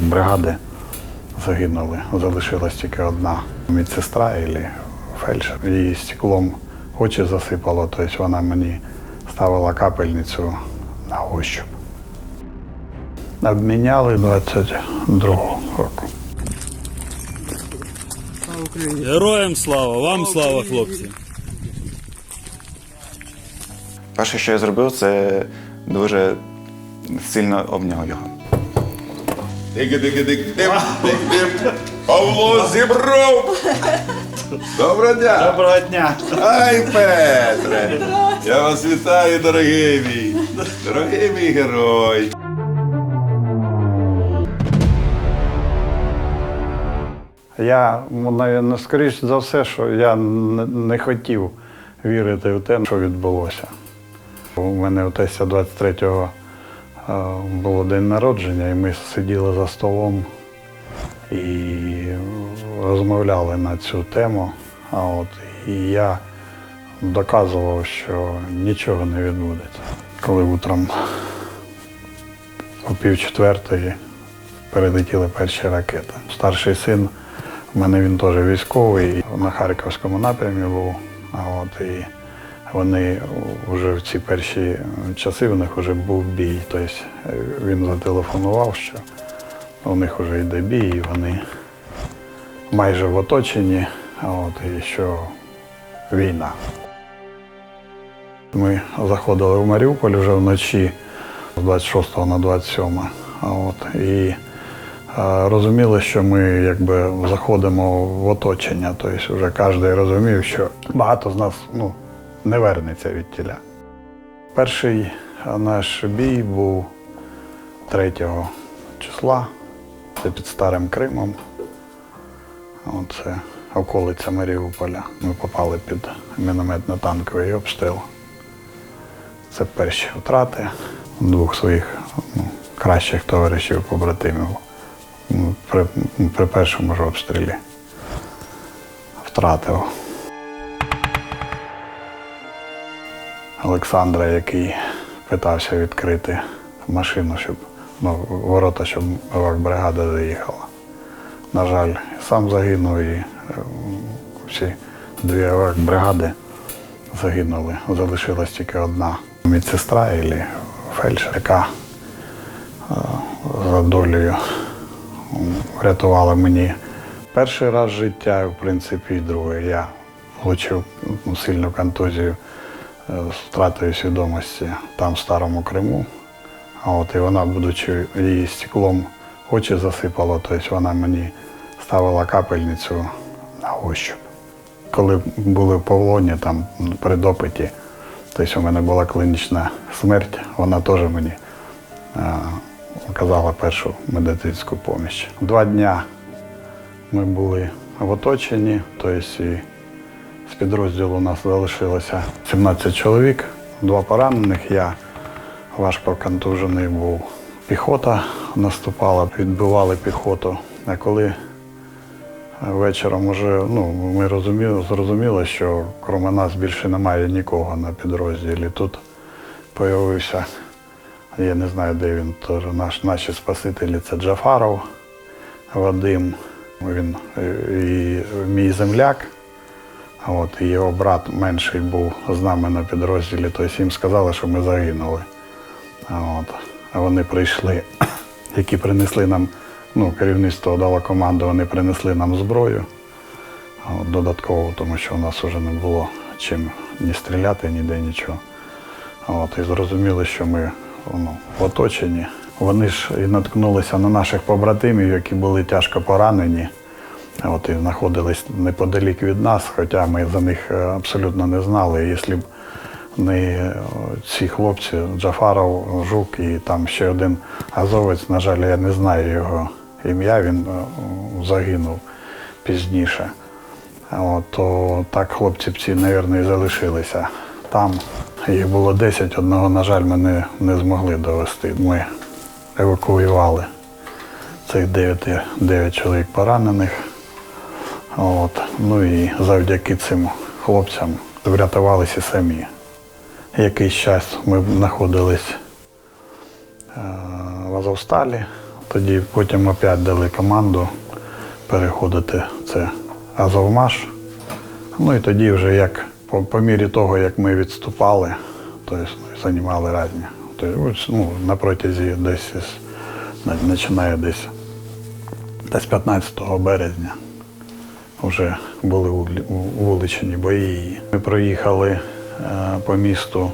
бригади загинули. Залишилась тільки одна медсестра і фельдшер. Її стеклом очі засипало, тобто вона мені ставила капельницю на ощуп. Обміняли 22-го року. Героям слава, вам слава, хлопці. Перше, що я зробив, це дуже сильно обняв його. Павло Зібров! Доброго дня! Доброго дня! Ай, Петре! Я вас вітаю, дорогий мій! Дорогий мій герой! Я, ну, скоріш за все, що я не- хотів вірити в те, що відбулося. У мене 23-го е, було день народження, і ми сиділи за столом і розмовляли на цю тему. А от, і я доказував, що нічого не відбудеться. Коли утром о пів четвертої перелетіли перші ракети. Старший син, у мене він теж військовий, на Харківському напрямі був. А от, і вони вже в ці перші часи у них вже був бій. Тобто е, він зателефонував, що у них вже йде бій, і вони майже в оточенні, от, і що війна. Ми заходили в Маріуполь вже вночі з 26 на 27. От, і е, розуміли, що ми якби заходимо в оточення. Тобто вже кожен розумів, що багато з нас ну, не вернеться від тіля. Перший наш бій був 3 числа, це під Старим Кримом. От Це околиця Маріуполя. Ми попали під мінометно-танковий обстріл. Це перші втрати двох своїх ну, кращих товаришів, побратимів Ну, при, при першому ж обстрілі втратив. Олександра, який питався відкрити машину, щоб ну, ворота, щоб бригада заїхала. На жаль, сам загинув і е, всі дві бригади загинули. Залишилась тільки одна медсестра і фельдшер, яка е, за долею врятувала мені перший раз життя, в принципі, і другий. Я отримав ну, сильну контузію з втратою свідомості там, в Старому Криму. От і вона, будучи її стеклом очі засипало, тобто вона мені ставила капельницю на ощуп. Коли були в Павлоні, там при допиті, тобто у мене була клінічна смерть, вона теж мені е, оказала першу медицинську допомогу. Два дня ми були в оточенні, тобто з підрозділу у нас залишилося 17 чоловік, два поранених. Я важко контужений був. Піхота наступала, відбивали піхоту. А коли вечором вже ну, ми розуміли, зрозуміли, що крім нас більше немає нікого на підрозділі. Тут з'явився, я не знаю, де він, теж наш, наші спасителі це Джафаров, Вадим, він е, і мій земляк. От, і його брат менший був з нами на підрозділі, тобто їм сказали, що ми загинули. От. А вони прийшли, які принесли нам, ну, керівництво дало команду, вони принесли нам зброю от, додатково, тому що у нас вже не було чим ні стріляти, ніде нічого. От, і зрозуміли, що ми ну, в оточенні. Вони ж і наткнулися на наших побратимів, які були тяжко поранені. От, і знаходились неподалік від нас, хоча ми за них е, абсолютно не знали. Якщо б не е, ці хлопці, Джафаров, Жук і там ще один азовець, на жаль, я не знаю його ім'я, він е, загинув пізніше. От, то так хлопці б ці, мабуть, і залишилися там. Їх було 10, одного, на жаль, ми не, не змогли довести. Ми евакуювали цих 9, 9 чоловік поранених. От. Ну і завдяки цим хлопцям врятувалися самі. Якийсь час ми знаходились е, в Азовсталі, Тоді потім опять дали команду переходити це Азовмаш. Ну і тоді вже як по, по мірі того, як ми відступали, то есть, ну, займали різні. Тобто, ну, на протязі десь починає десь, десь 15 березня вже були вуличні бої. Ми проїхали е, по місту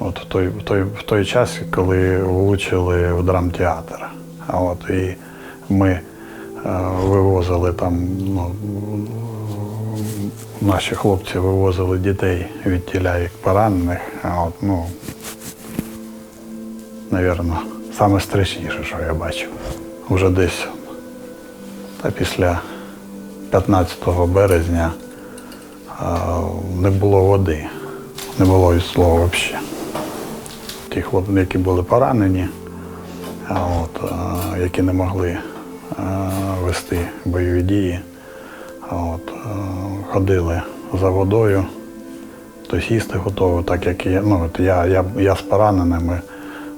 от в той, той, в той час, коли влучили в драмтеатр. А от і ми е, вивозили там, ну, наші хлопці вивозили дітей від тіля як поранених. А от, ну, навірно, саме страшніше, що я бачив. Уже десь та після 15 березня не було води, не було і слова взагалі. Ті хлопці, які були поранені, от, які не могли вести бойові дії, от, ходили за водою, тобто їсти готово, так як я. Ну, от я, я, я з пораненими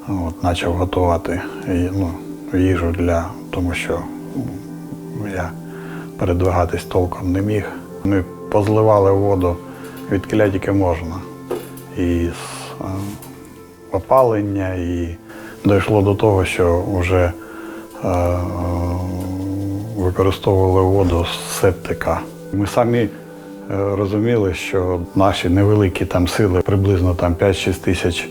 от, почав готувати ну, їжу для, тому що я передвигатись толком не міг. Ми позливали воду від тільки можна. І з е, опалення, і дійшло до того, що вже е, використовували воду з септика. Ми самі е, розуміли, що наші невеликі там сили, приблизно там 5-6 тисяч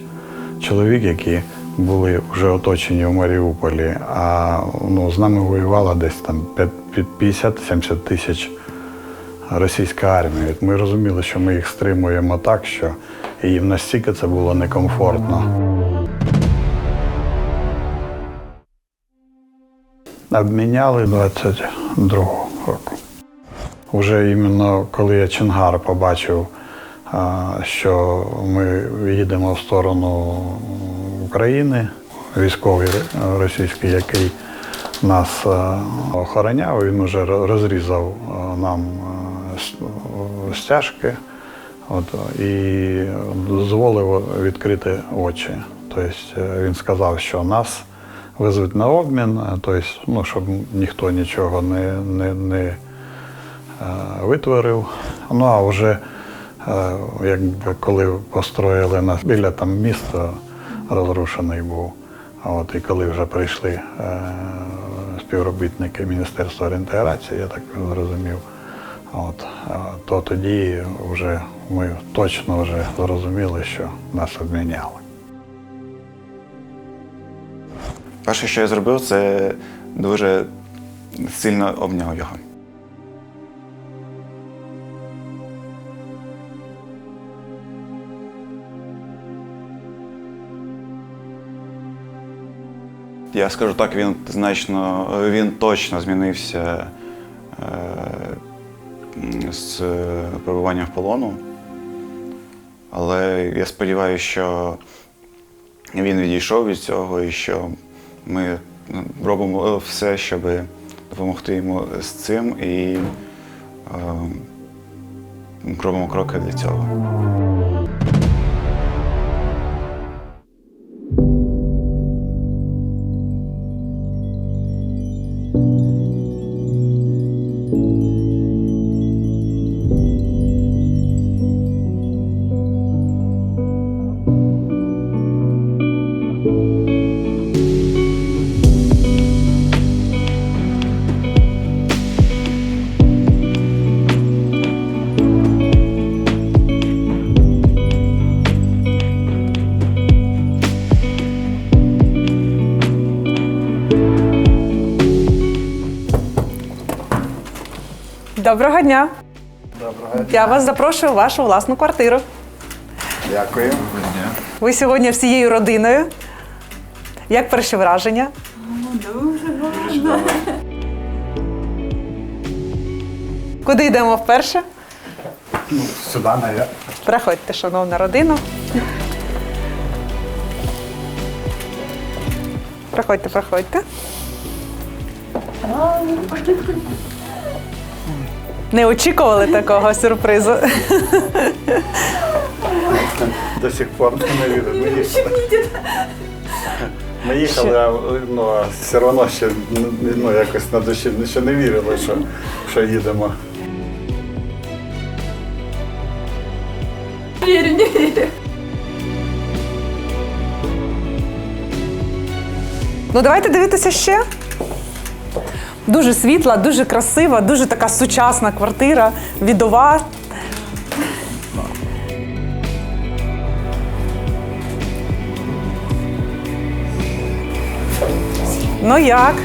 чоловік, які були вже оточені в Маріуполі, а ну, з нами воювала десь там 50-70 тисяч російська армія. Ми розуміли, що ми їх стримуємо так, що їм настільки це було некомфортно. Обміняли 22-го року. Вже іменно коли я Чингар побачив, що ми їдемо в сторону України, військовий російський, який нас е, охороняв, він вже розрізав е, нам е, стяжки от, і дозволив відкрити очі. Тобто він сказав, що нас везуть на обмін, тобто, ну, щоб ніхто нічого не, не, не витворив. Ну а вже якби коли построїли нас біля там міста розрушений був. От і коли вже прийшли співробітники Міністерства реінтеграції, я так зрозумів, от, то тоді вже ми точно вже зрозуміли, що нас обміняли. Перше, що я зробив, це дуже сильно обняв його. Я скажу так, він значно, він точно змінився е, з перебуванням в полону. Але я сподіваюся, що він відійшов від цього і що ми робимо все, щоб допомогти йому з цим і е, робимо кроки для цього. Доброго дня. Доброго Я вас запрошую в вашу власну квартиру. Дякую. Ви сьогодні всією родиною. Як перші враження? Дуже Куди йдемо вперше? Сюди наверх. Приходьте, шановна родина. Проходьте, проходьте. Не очікували такого сюрпризу. До сих пор не вірю. Ми їхали, а ну, а все одно ще ну, якось на душі ще не вірили, що, що їдемо. Ну, давайте дивитися ще. Дуже світла, дуже красива, дуже така сучасна квартира, відова. Ну як?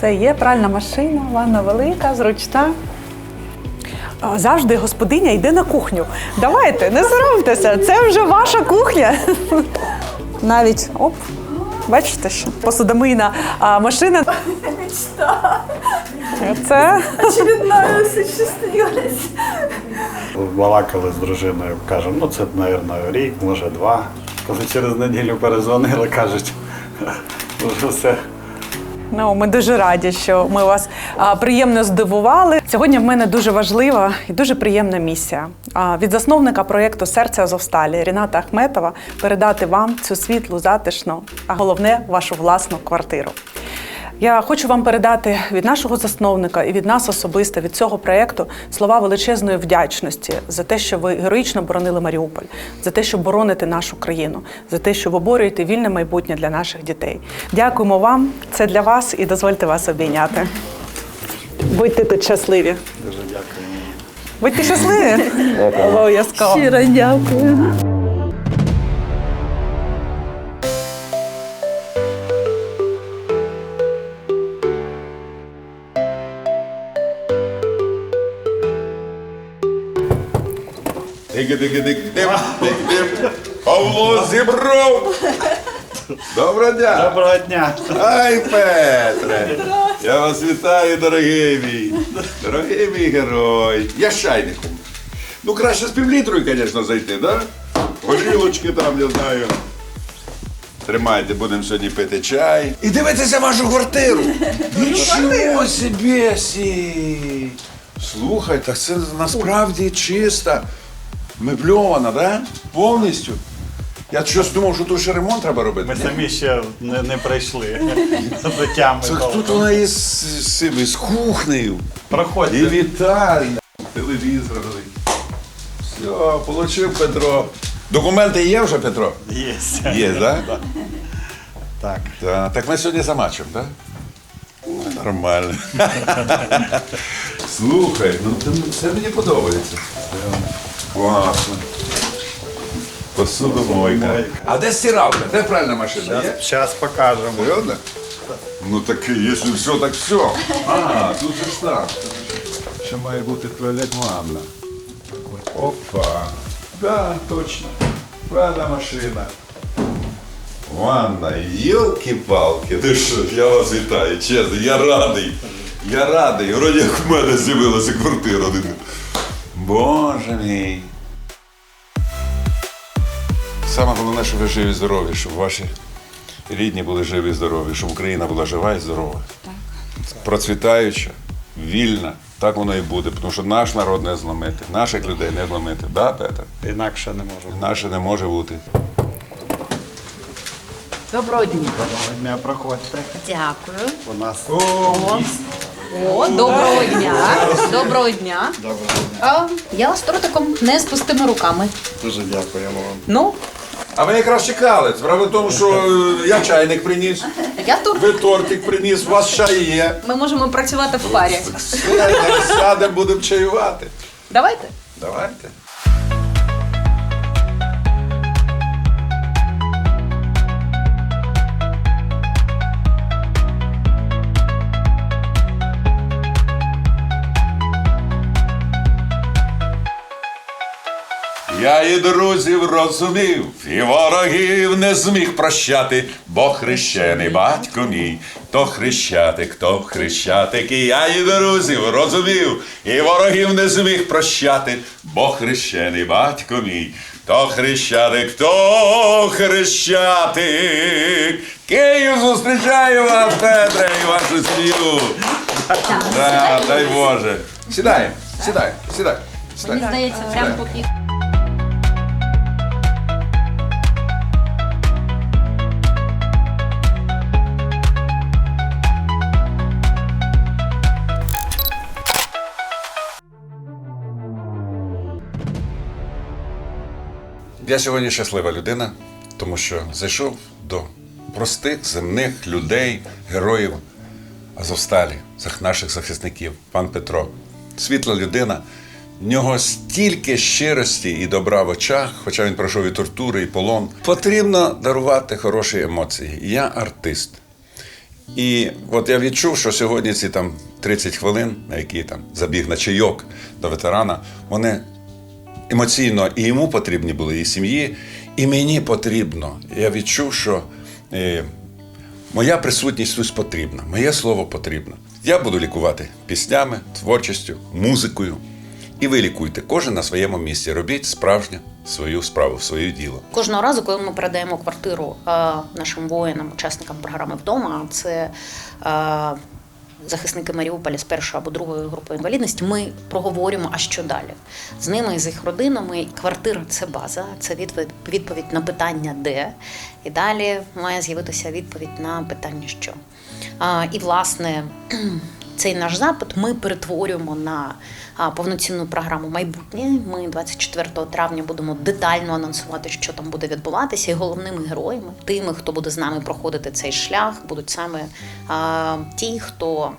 Це є пральна машина, ванна велика, зручна. Завжди господиня йде на кухню. Давайте, не соромтеся, це вже ваша кухня. Навіть оп, бачите, що посудомийна а, машина. Це Очередное осуществилось. Балакали з дружиною, кажемо, ну це, мабуть, рік, може два. Коли через неділю перезвонили, кажуть, вже все. Ну, ми дуже раді, що ми вас приємно здивували. Сьогодні в мене дуже важлива і дуже приємна місія. Від засновника проєкту Серце Азовсталі Ріната Ахметова передати вам цю світлу, затишну, а головне вашу власну квартиру. Я хочу вам передати від нашого засновника і від нас особисто від цього проєкту слова величезної вдячності за те, що ви героїчно боронили Маріуполь, за те, що бороните нашу країну, за те, що виборюєте вільне майбутнє для наших дітей. Дякуємо вам. Це для вас і дозвольте вас обійняти. Будьте тут щасливі. Дуже дякую. Будьте щасливі. Обов'язково. Щиро дякую. Павло Зібров! Доброго дня! Доброго дня! Ай, Петре! Я вас вітаю, дорогий мій! Дорогий мій герой! Я з чайником. Ну, краще з півлітрою, звісно, зайти, да? Горілочки там, я знаю. Тримайте, будемо сьогодні пити чай. І дивитися вашу квартиру. Нічого собі! Слухай, так це насправді чиста, мебльована, да? Повністю. Я щось думав, що тут ще ремонт треба робити. Ми ні? самі ще не, не прийшли до тями. Тут вона і з, з, цим, і з кухнею, і Проходьте. вітальня, телевізор. Все, получив Петро. Документи є вже, Петро? Є. Є, так? Так. Так, так ми сьогодні за матчем, так? Ой, Нормально. Слухай, ну це мені подобається. Класно. Посудомойка. А де стиралка? Де пральна машина? Є? Зараз покажемо. Серйозно? Ну так, якщо все, так все. А, тут же ж так. Ще має бути туалет ванна. Опа. Да, точно. Пральна машина. Ванна, Йолки-палки. Ти що, я вас вітаю, чесно, я радий. Я радий. Вроді як в мене з'явилася квартира. Боже мій. Саме головне, щоб ви живі і здорові, щоб ваші рідні були живі і здорові, щоб Україна була жива і здорова. Процвітаюча, вільна. Так воно і буде, тому що наш народ не зламити, наших людей не зламити. Да, Петер? Інакше не можу. Наше не може бути. Доброго дня. Доброго дня, проходьте. Дякую. У нас О, доброго дня. Доброго дня. доброго дня. А, я з тортиком не з пустими руками. Дуже дякуємо вам. Ну, А ви якраз чекали. Справа в тому, що е, я чайник приніс, я тут. ви тортик приніс, у вас чай є. Ми можемо працювати в парі. Все, сядемо, будемо чаювати. Давайте. Давайте. Я і друзів розумів, і ворогів не зміг прощати, бо хрещений батько мій, то хрещатик, то хрещатик, і я і друзів розумів, і ворогів не зміг прощати, бо хрещений батько мій, то хрещатик, то хрещатик. Київ зустрічаю вас, Петре, і вашу сім'ю. Да, дай Боже. Сідай, сідай, сідай. сідай. Мені здається, прямо тут Я сьогодні щаслива людина, тому що зайшов до простих земних людей, героїв Азовсталі, наших захисників, пан Петро. Світла людина. В нього стільки щирості і добра в очах, хоча він пройшов і тортури, і полон. Потрібно дарувати хороші емоції. Я артист. І от я відчув, що сьогодні ці там 30 хвилин, на які там забіг на чайок до ветерана, вони емоційно і йому потрібні були, і сім'ї, і мені потрібно. Я відчув, що е, моя присутність тут потрібна, моє слово потрібно. Я буду лікувати піснями, творчістю, музикою. І ви лікуйте кожен на своєму місці. Робіть справжню свою справу, своє діло. Кожного разу, коли ми передаємо квартиру е, нашим воїнам, учасникам програми вдома, це е, захисники Маріуполя з першої або другої групи інвалідності, ми проговорюємо, а що далі. З ними і з їх родинами. Квартира це база, це відповідь, на питання де. І далі має з'явитися відповідь на питання що. І власне. Цей наш запит ми перетворюємо на повноцінну програму майбутнє. Ми 24 травня будемо детально анонсувати, що там буде відбуватися. І головними героями, тими, хто буде з нами проходити цей шлях, будуть саме а, ті, хто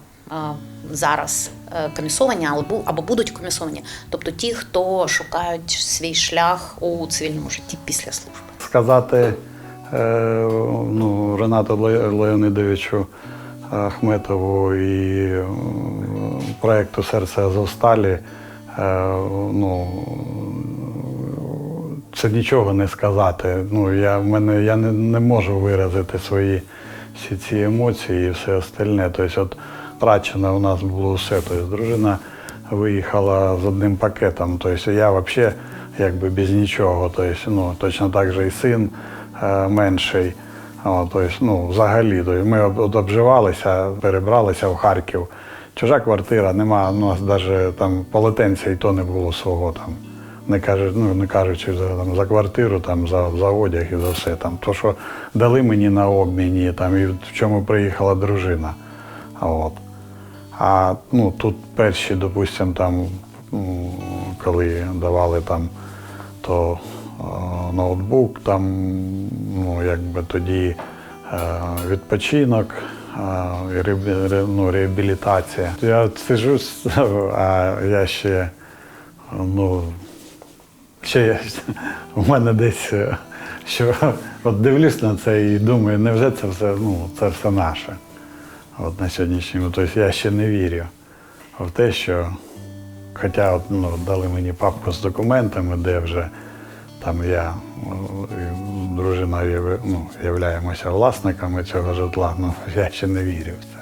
зараз е, комісовані або, або будуть комісовані, тобто ті, хто шукають свій шлях у цивільному житті після служби. сказати е, ну, Ренату Ле- Леонідовичу Ахметову і е, проєкту Серце Азовсталі, е, ну, це нічого не сказати. Ну, я, в мене, я не, не можу виразити свої всі ці емоції і все остальне. Тобто, от втрачено у нас було все. Тобто, дружина виїхала з одним пакетом. Тобто, я взагалі якби без нічого. Тобто, ну, точно так же і син е, менший. Тобто, ну, взагалі, тобто, ми обживалися, перебралися в Харків. Чужа квартира, нема, у нас навіть там полотенця і то не було свого там. Не кажуть, ну не кажучи за, там, за квартиру, там, за, за одяг і за все. Там, то, що дали мені на обміні, там, і в чому приїхала дружина. От. А ну, тут перші, допустимо, там, коли давали там, то ноутбук, там, ну, якби тоді е, відпочинок, е, ну, реабілітація. Я сижу, а я ще, ну, ще я, у мене десь, що от дивлюсь на це і думаю, невже це все, ну, це все наше. От на сьогоднішньому. Тобто я ще не вірю в те, що хоча от, ну, дали мені папку з документами, де вже там я і дружина ну, являємося власниками цього житла, ну я ще не вірю в це.